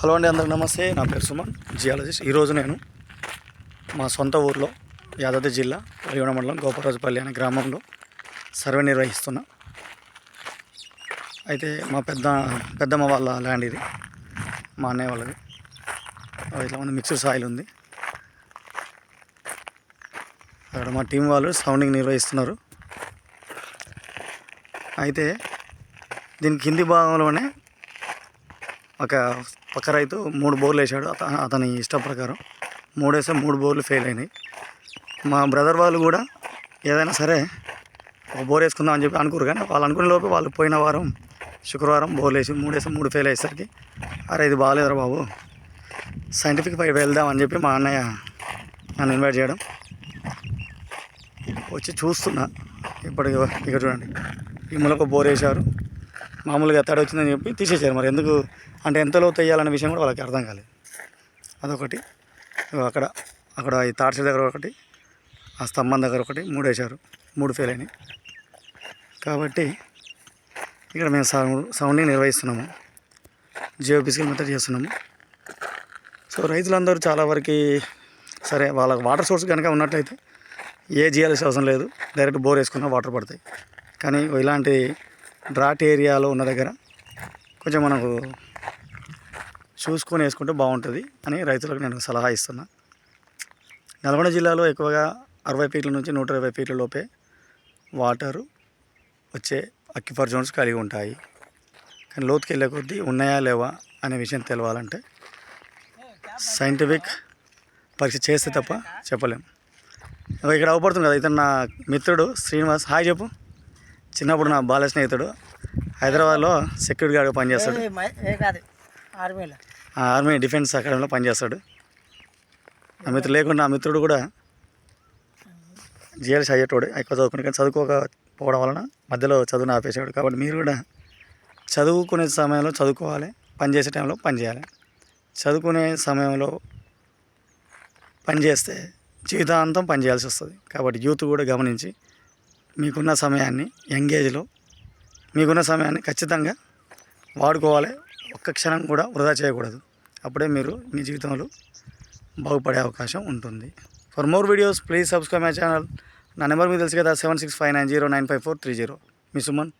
Hello అండి అందరికి నమస్తే. నా పేరు సుమన్ జియాలజిస్ట్. ఈరోజు నేను మా సొంత ఊర్లో యాదాద్రి జిల్లా పరిగణ మండలం గోపరాజుపల్లి అనే గ్రామంలో సర్వే నిర్వహిస్తున్నా. అయితే మా పెద్ద పెద్దమ్మ వాళ్ళ ల్యాండ్ ఇది మా అన్నయ్య వాళ్ళది. ఇట్లా ఉంది మిక్స్డ్ సాయిల్ ఉంది. అక్కడ మా టీం వాళ్ళు సౌండింగ్ నిర్వహిస్తున్నారు. అయితే దీని కింది భాగంలోనే ఒక పక్క రైతు మూడు బోర్లు వేసాడు అతని ఇష్టం ప్రకారం మూడు వేస్తే మూడు బోర్లు ఫెయిల్ అయినాయి. మా బ్రదర్ వాళ్ళు కూడా ఏదైనా సరే ఒక బోర్ వేసుకుందాం అని చెప్పి అనుకోరు కానీ వాళ్ళు అనుకునే లోపు వాళ్ళు పోయిన వారం శుక్రవారం బోర్లు వేసి మూడు వేసి మూడు ఫెయిల్ అయ్యేసరికి అరే ఇది బాగాలేదురా బాబు సైంటిఫిక్ పై వెళ్దాం అని చెప్పి మా అన్నయ్య నన్ను ఇన్వైట్ చేయడం. వచ్చి చూస్తున్నా. ఇప్పటికి ఇక్కడ చూడండి. ఈ మూలకు బోర్ వేశారు. మామూలుగా తడి వచ్చిందని చెప్పి తీసేసారు మరి ఎందుకు? అంటే ఎంత లోతు వేయాలనే విషయం కూడా వాళ్ళకి అర్థం కాలేదు. అదొకటి. అక్కడ అక్కడ ఈ తాడ్చి దగ్గర ఒకటి ఆ స్తంభం దగ్గర ఒకటి మూడు వేశారు. మూడు ఫెయిల్ అయినాయి. కాబట్టి ఇక్కడ మేము సౌండ్ సౌండింగ్ నిర్వహిస్తున్నాము. జియో ఫిజికల్ మెథడ్ చేస్తున్నాము. సో రైతులందరూ చాలా వరకు సరే వాళ్ళకి వాటర్ సోర్స్ కనుక ఉన్నట్లయితే ఏ చేయాల్సిన అవసరం లేదు. డైరెక్ట్ బోర్ వేసుకున్నా వాటర్ పడతాయి. కానీ ఇలాంటి డ్రాట్ ఏరియాలో ఉన్న దగ్గర కొంచెం మనకు చూసుకొని వేసుకుంటే బాగుంటుంది అని రైతులకు నేను సలహా ఇస్తున్నా. నల్గొండ జిల్లాలో ఎక్కువగా అరవై ఫీట్ల నుంచి నూట ఇరవై ఫీట్ల లోపే వాటరు వచ్చే అక్కిఫర్ జోన్స్ కలిగి ఉంటాయి. కానీ లోతుకి వెళ్ళే కొద్దీ ఉన్నాయా లేవా అనే విషయం తెలవాలంటే సైంటిఫిక్ పరీక్ష చేస్తే తప్ప చెప్పలేం. ఇక్కడ అవపడుతుంది కదా ఇతను నా మిత్రుడు శ్రీనివాస్. హాయ్ చెప్పు. చిన్నప్పుడు నా బాల స్నేహితుడు. హైదరాబాద్లో సెక్యూరిటీ గార్డ్గా పనిచేస్తాడు. ఆర్మీలో. ఆర్మీ డిఫెన్స్ అకాడమీలో పనిచేస్తాడు. నా మిత్రుడు లేకుండా నా మిత్రుడు కూడా జిఎల్స్ అయ్యేటోడు ఎక్కువ చదువుకుని కానీ చదువుకోకపోవడం వలన మధ్యలో చదువును ఆపేసాడు కాబట్టి మీరు కూడా చదువుకునే సమయంలో చదువుకోవాలి పని చేసే టైంలో పని చేయాలి. చదువుకునే సమయంలో పని చేస్తే జీవితాంతం పని చేయాల్సి వస్తుంది. కాబట్టి యూత్ కూడా గమనించి మీకున్న సమయాన్ని యంగేజ్లో మీకున్న సమయాన్ని ఖచ్చితంగా వాడుకోవాలి. ఒక్క క్షణం కూడా వృధా చేయకూడదు. అప్పుడే మీరు మీ జీవితంలో బాగుపడే అవకాశం ఉంటుంది. For more videos please subscribe my channel నా నెంబర్ మీకు తెలుసు కదా seven six five nine zero nine five four three zero మీ సుమన్.